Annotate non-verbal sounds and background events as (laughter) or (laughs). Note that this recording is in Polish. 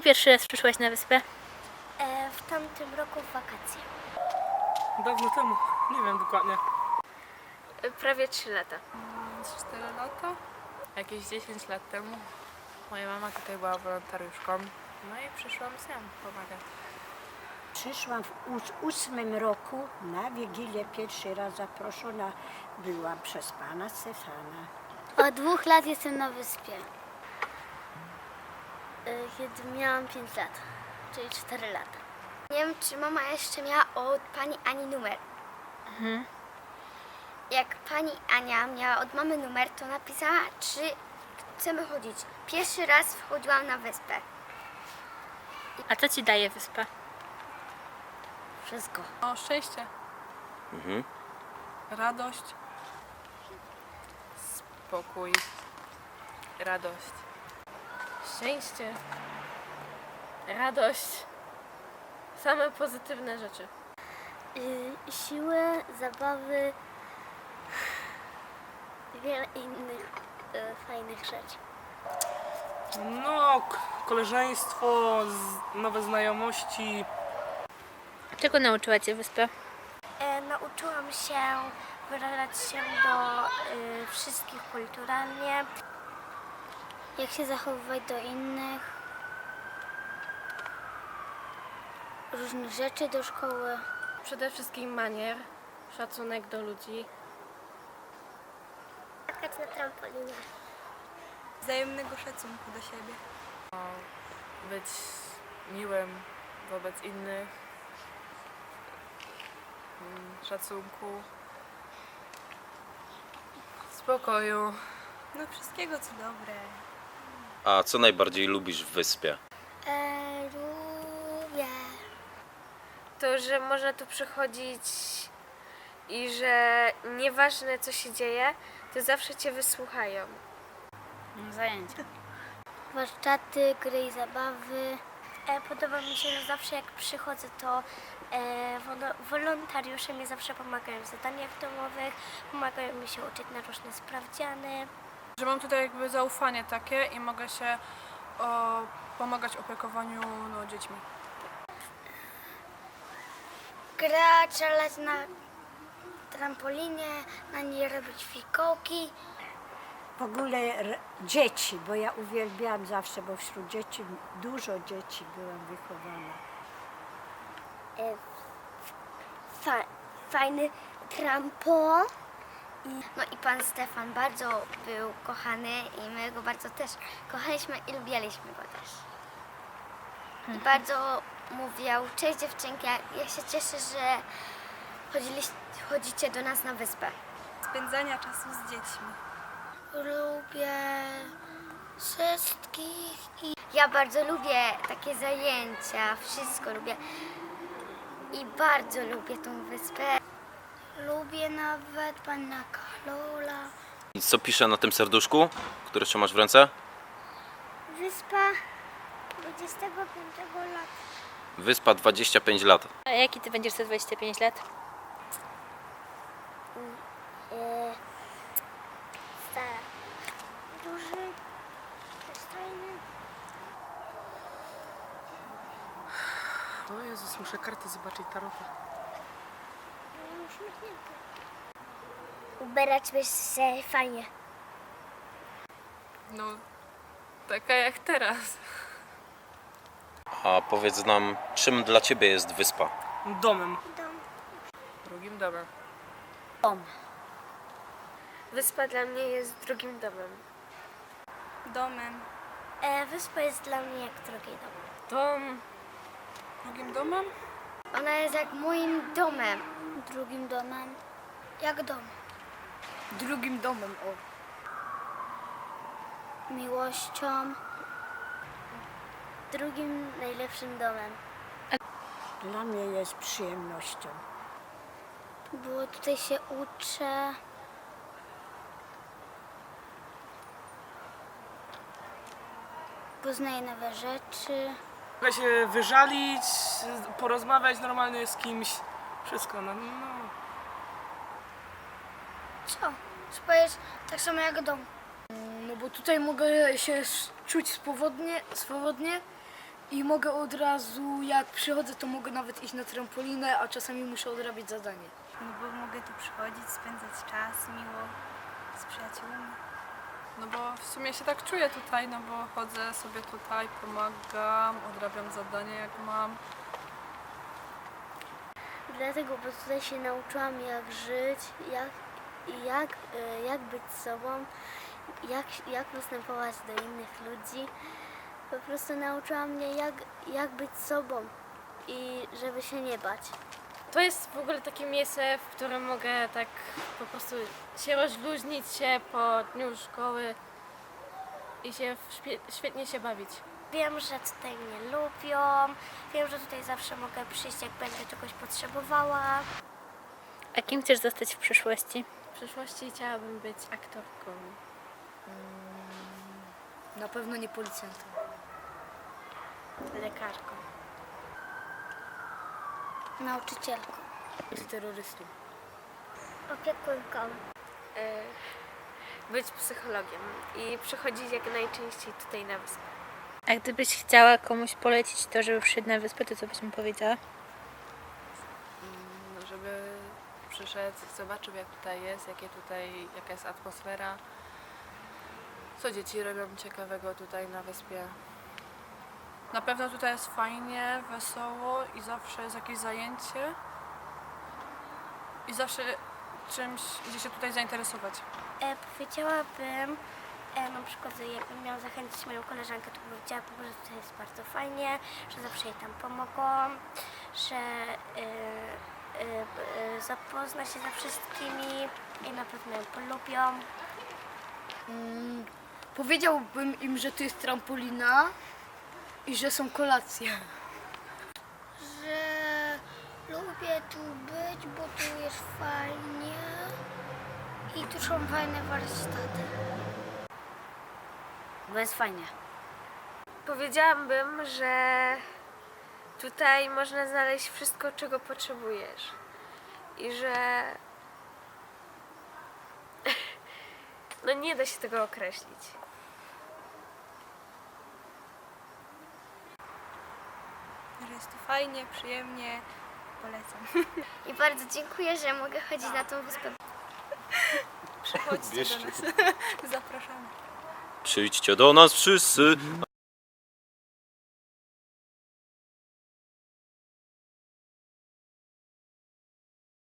Kiedy pierwszy raz przyszłaś na wyspę? E, w tamtym roku w wakacje. Dawno temu, nie wiem dokładnie. Prawie 3 lata. 4 lata? Jakieś 10 lat temu. Moja mama tutaj była wolontariuszką. No i przyszłam sam pomagać. Przyszłam w ós- ósmym roku na Wigilię pierwszy raz zaproszona byłam przez pana Stefana. Od dwóch lat jestem na wyspie. Kiedy miałam 5 lat, czyli 4 lata. Nie wiem, czy mama jeszcze miała od pani Ani numer. Jak pani Ania miała od mamy numer, to napisała, czy chcemy chodzić. Pierwszy raz wchodziłam na wyspę. A co ci daje wyspa? Wszystko. O, szczęście. Radość. Spokój. Radość. Szczęście, radość, same pozytywne rzeczy. Y, siłę, zabawy, wiele innych y, fajnych rzeczy. No, koleżeństwo, z, nowe znajomości. Czego nauczyła cię wyspa? E, nauczyłam się wyrażać się do y, wszystkich kulturalnie. Jak się zachowywać do innych. Różnych rzeczy do szkoły. Przede wszystkim manier, szacunek do ludzi. Skakać na trampolinie. Wzajemnego szacunku do siebie. Być miłym wobec innych. Mm, Szacunku. Spokoju. No wszystkiego co dobre. A co najbardziej lubisz w wyspie? E, lubię. To, że można tu przychodzić i że nieważne co się dzieje, to zawsze cię wysłuchają. Zajęcia. warsztaty, gry i zabawy. E, podoba mi się, że zawsze jak przychodzę, to e, wolo- wolontariusze mi zawsze pomagają w zadaniach domowych, pomagają mi się uczyć na różne sprawdziany. Że mam tutaj jakby zaufanie takie i mogę się o, pomagać w opiekowaniu no, dziećmi. Grać, strzelać na trampolinie, na niej robić fikołki. W ogóle r- dzieci, bo ja uwielbiałam zawsze, bo wśród dzieci dużo dzieci byłam wychowana. E, fa- fajny trampo. I, no i pan Stefan bardzo był kochany i my go bardzo też kochaliśmy i lubiliśmy go też. I bardzo mówił, cześć dziewczynki, ja- ja się cieszę, że chodzicie do nas na wyspę. Spędzania czasu z dziećmi. Lubię wszystkich i ja bardzo lubię takie zajęcia, wszystko lubię. I bardzo lubię tą wyspę. Lubię nawet pana Karola. I co pisze na tym serduszku, które trzymasz w ręce? Wyspa 25 lat. Wyspa 25 lat. A jaki ty będziesz za 25 lat? E, stara. Duży, przystojny. O Jezus, muszę karty zobaczyć tarota. Ubierać byś się fajnie. No, taka jak teraz. A powiedz nam, czym dla ciebie jest wyspa? Domem. Drugim domem. Wyspa dla mnie jest drugim domem. Domem. E, wyspa jest dla mnie jak drugi dom. Dom, Drugim domem? Ona jest jak moim domem. Drugim domem? Jak dom. Drugim domem, o. Miłością. Drugim najlepszym domem. Dla mnie jest przyjemnością. Bo tutaj się uczę. Poznaję nowe rzeczy. Mogę się wyżalić, porozmawiać normalnie z kimś. Wszystko, no. no. Co? Spa jest tak samo jak dom. no bo tutaj mogę się czuć swobodnie, swobodnie I mogę od razu, jak przychodzę, to mogę nawet iść na trampolinę, a czasami muszę odrabiać zadanie. No bo mogę tu przychodzić, spędzać czas miło z przyjaciółmi. No bo w sumie się tak czuję tutaj, no bo chodzę sobie tutaj, pomagam, odrabiam zadania jak mam. Dlatego, bo tutaj się nauczyłam jak żyć, jak, jak, e, jak być sobą, jak, jak postępować do innych ludzi. Po prostu nauczyła mnie jak, jak być sobą i żeby się nie bać. To jest w ogóle takie miejsce, w którym mogę tak po prostu się rozluźnić się po dniu szkoły i się świetnie się bawić. Wiem, że tutaj mnie lubią, wiem, że tutaj zawsze mogę przyjść, jak będę czegoś potrzebowała. A kim chcesz zostać w przyszłości? W przyszłości chciałabym być aktorką. Na pewno nie policjantem. lekarką. Nauczycielką. Terrorystą. Opiekunką. E, być psychologiem i przychodzić jak najczęściej tutaj na wyspę. A gdybyś chciała komuś polecić to, żeby przyszedł na wyspę, to co byś mu powiedziała? No, żeby przyszedł, zobaczył jak tutaj jest, jakie tutaj, jaka jest atmosfera. Co dzieci robią ciekawego tutaj na wyspie. Na pewno tutaj jest fajnie, wesoło i zawsze jest jakieś zajęcie. I zawsze czymś idzie się tutaj zainteresować. E, powiedziałabym, e, na przykład, jakbym miała zachęcić moją koleżankę, to powiedziałabym, że tutaj jest bardzo fajnie, że zawsze jej tam pomogą, że e, e, e, zapozna się ze wszystkimi i na pewno ją polubią. Mm, powiedziałbym im, że tu jest trampolina i że są kolacje. Że lubię tu być, bo tu jest fajnie i tu są fajne warsztaty. Bo jest fajnie. Powiedziałabym, że tutaj można znaleźć wszystko, czego potrzebujesz. I że. (laughs) No nie da się tego określić. Że jest tu fajnie, przyjemnie, polecam. (laughs) I bardzo dziękuję, że mogę chodzić na tą wyspę. Przychodźcie do nas. (laughs) Zapraszamy. Przyjdźcie do nas wszyscy.